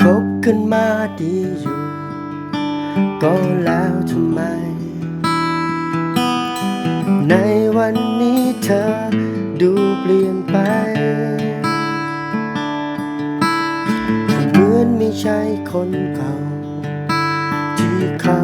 คบกันมาดีอยู่ ก็แล้วทำไม ในวันนี้เธอดูเปลี่ยนไป เหมือนไม่ใช่คนเก่า ที่เขา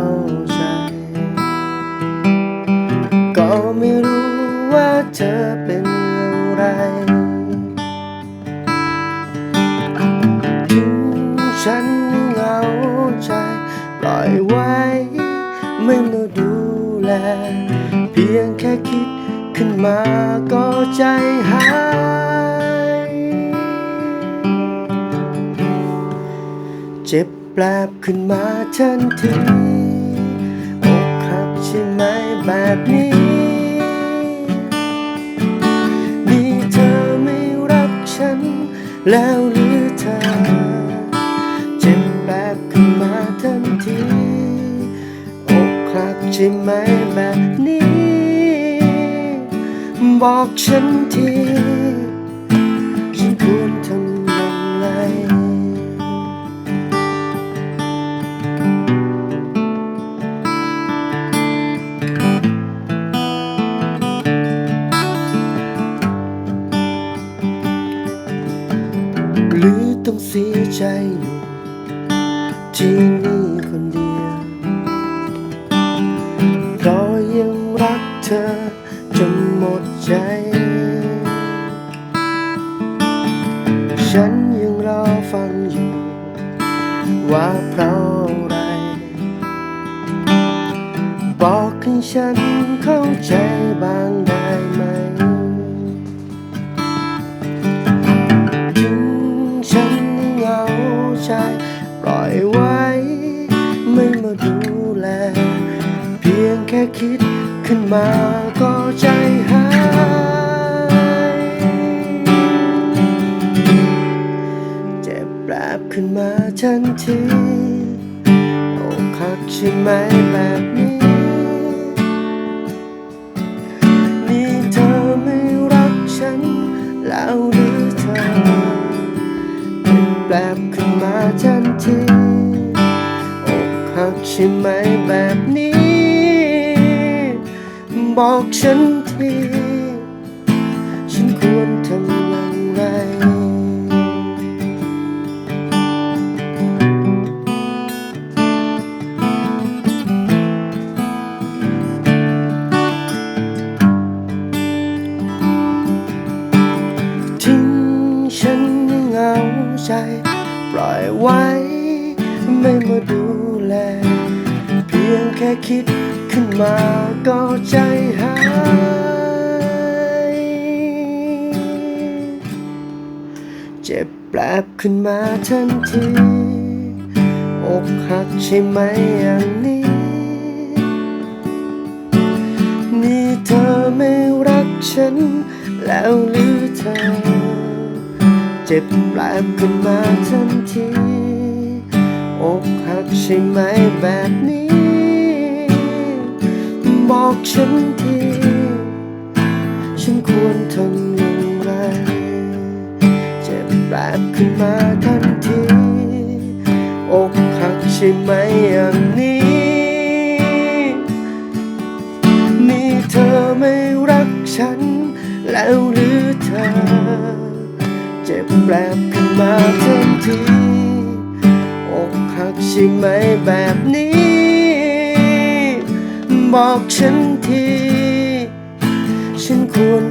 ยงแค่คิดขึ้นมาก็ใจหาย เจ็บแปลบขึ้นมาทันทีอกหักใช่ไหมแบบนี้นี่เธอไม่รักฉัน แล้วหรือเธอ เจ็บแบบขึ้นมาทันทีอกหักใช่ไหมแบบนี้ บอกฉันทีฉันควรทำอย่างไร หรือต้องเสียใจอยู่ที่นี่ ฉันยังรอฟังอยู่ ว่าเพราะอะไร บอกให้ฉันเข้าใจบ้างได้ไหม ถึงฉันเหงาใจปล่อยไว้ ไม่มาดูแล เพียงแค่คิดขึ้นมาก็ใจ ขึ้นมาทันทีอกหักใช่ไหมแบบนี้ นี่เธอไม่รักฉัน แล้วหรือเธอเจ็บแปลบขึ้นมาทันทีอกหักใช่ไหมแบบนี้ บอกฉันที ฉันควรทำ ไว้ ไม่มาดูแล เพียงแค่คิดขึ้นมาก็ใจหายเจ็บแปลบขึ้นมาทันทีอกหักใช่ไหมอย่างนี้ นี่เธอไม่รักฉันแล้วหรือเธอ เจ็บแปลบขึ้นมาทันทีอกหักใช่ไหมแบบนี้ บอกฉันที ฉันควรทำอย่างไร เจ็บแปลบขึ้นมาทันทีอกหักใช่ไหมอย่างนี้ นี่เธอไม่รักฉัน แล้วหรือเธอ เจ็บแปลบขึ้นมาทันทีอกหักใช่ไหมแบบนี้ บอกฉันที ฉันควร